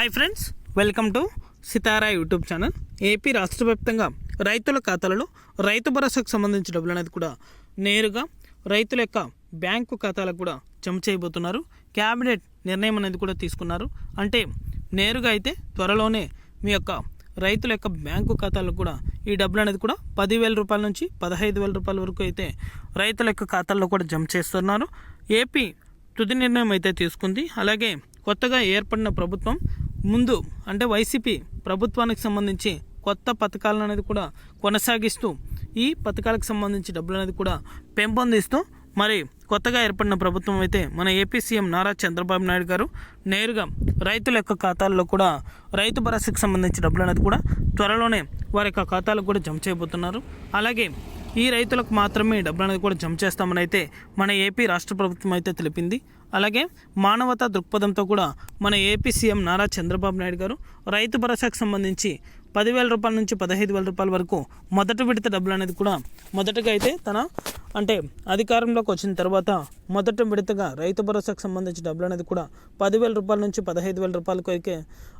Hi friends welcome to Sitara YouTube channel AP రాష్ట్ర వ్యాప్తంగా రైతుల ఖాతాలలో రైతు భరోసాకు సంబంధించిన డబ్బులు అనేది కూడా నేరుగా రైతుల యొక్క బ్యాంకు ఖాతాలకు కూడా జమ చేయబోతున్నారు. క్యాబినెట్ నిర్ణయం అనేది కూడా తీసుకున్నారు. అంటే నేరుగా అయితే త్వరలోనే మీ యొక్క రైతుల యొక్క బ్యాంకు ఖాతాలకు కూడా ఈ డబ్బులు అనేది కూడా పదివేల రూపాయల నుంచి పదహైదు వేల రూపాయల వరకు అయితే రైతుల యొక్క ఖాతాల్లో కూడా జమ చేస్తున్నారు. ఏపీ తుది నిర్ణయం అయితే తీసుకుంది. అలాగే కొత్తగా ఏర్పడిన ప్రభుత్వం ముందు అంటే వైసీపీ ప్రభుత్వానికి సంబంధించి కొత్త పథకాలను అనేది కూడా కొనసాగిస్తూ ఈ పథకాలకు సంబంధించి డబ్బులు అనేది కూడా పెంపొందిస్తూ మరి కొత్తగా ఏర్పడిన ప్రభుత్వం అయితే మన ఏపీ సీఎం నారా చంద్రబాబు నాయుడు గారు నేరుగా రైతుల యొక్క ఖాతాల్లో కూడా రైతు భరోసాకు సంబంధించి డబ్బులు అనేది కూడా త్వరలోనే వారి యొక్క ఖాతాలకు కూడా జమ చేయబోతున్నారు. అలాగే ఈ రైతులకు మాత్రమే డబ్బులు అనేది కూడా జమ చేస్తామని అయితే మన ఏపీ రాష్ట్ర ప్రభుత్వం అయితే తెలిపింది. అలాగే మానవతా దృక్పథంతో కూడా మన ఏపీ సీఎం నారా చంద్రబాబు నాయుడు గారు రైతు భరోసాకు సంబంధించి పదివేల రూపాయల నుంచి పదహైదు వేల రూపాయల వరకు మొదట విడత డబ్బులు అనేది కూడా మొదటగా అయితే తన అంటే అధికారంలోకి వచ్చిన తర్వాత మొదట విడతగా రైతు భరోసాకు సంబంధించి డబ్బులు అనేది కూడా పదివేల రూపాయల నుంచి పదహైదు వేల రూపాయలకు అయితే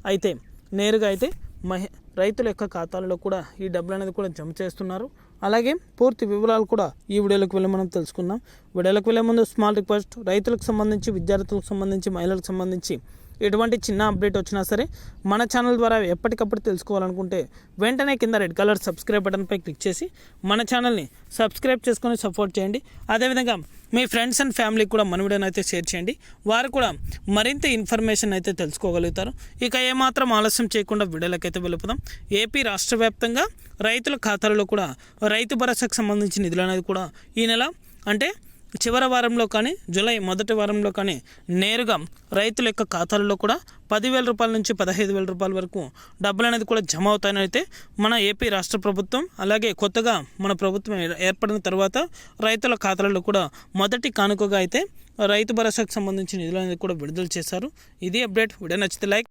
అయితే నేరుగా అయితే మహి రైతుల యొక్క ఖాతాలలో కూడా ఈ డబ్బులు అనేది కూడా జమ చేస్తున్నారు. అలాగే పూర్తి వివరాలు కూడా ఈ వీడియోలోకి వెళ్ళి మనం తెలుసుకుందాం. వీడియోలోకి వెళ్ళే ముందు స్మాల్ రిక్వెస్ట్ రైతులకు సంబంధించి విద్యార్థులకు సంబంధించి మహిళలకు సంబంధించి ఎటువంటి చిన్న అప్డేట్ వచ్చినా సరే మన ఛానల్ ద్వారా ఎప్పటికప్పుడు తెలుసుకోవాలనుకుంటే వెంటనే కింద రెడ్ కలర్ సబ్స్క్రైబ్ బటన్పై క్లిక్ చేసి మన ఛానల్ని సబ్స్క్రైబ్ చేసుకొని సపోర్ట్ చేయండి. అదేవిధంగా మీ ఫ్రెండ్స్ అండ్ ఫ్యామిలీకి కూడా మన వీడియోని అయితే షేర్ చేయండి. వారు కూడా మరింత ఇన్ఫర్మేషన్ అయితే తెలుసుకోగలుగుతారు. ఇక ఏమాత్రం ఆలస్యం చేయకుండా వీడియోలకైతే వెళ్ళిపోదాం. ఏపీ రాష్ట్ర వ్యాప్తంగా రైతుల ఖాతాలలో కూడా రైతు భరోసాకు సంబంధించిన నిధులు అనేది కూడా ఈ నెల అంటే చివరి వారంలో కానీ జూలై మొదటి వారంలో కానీ నేరుగా రైతుల యొక్క ఖాతాలలో కూడా పదివేల రూపాయల నుంచి పదహైదు వేల రూపాయల వరకు డబ్బులు అనేది కూడా జమ అవుతాయని అయితే మన ఏపీ రాష్ట్ర ప్రభుత్వం అలాగే కొత్తగా మన ప్రభుత్వం ఏర్పడిన తర్వాత రైతుల ఖాతాలలో కూడా మొదటి కానుకగా అయితే రైతు భరోసాకు సంబంధించిన నిధులు అనేది కూడా విడుదల చేశారు. ఇది అప్డేట్. వీడియో నచ్చితే లైక్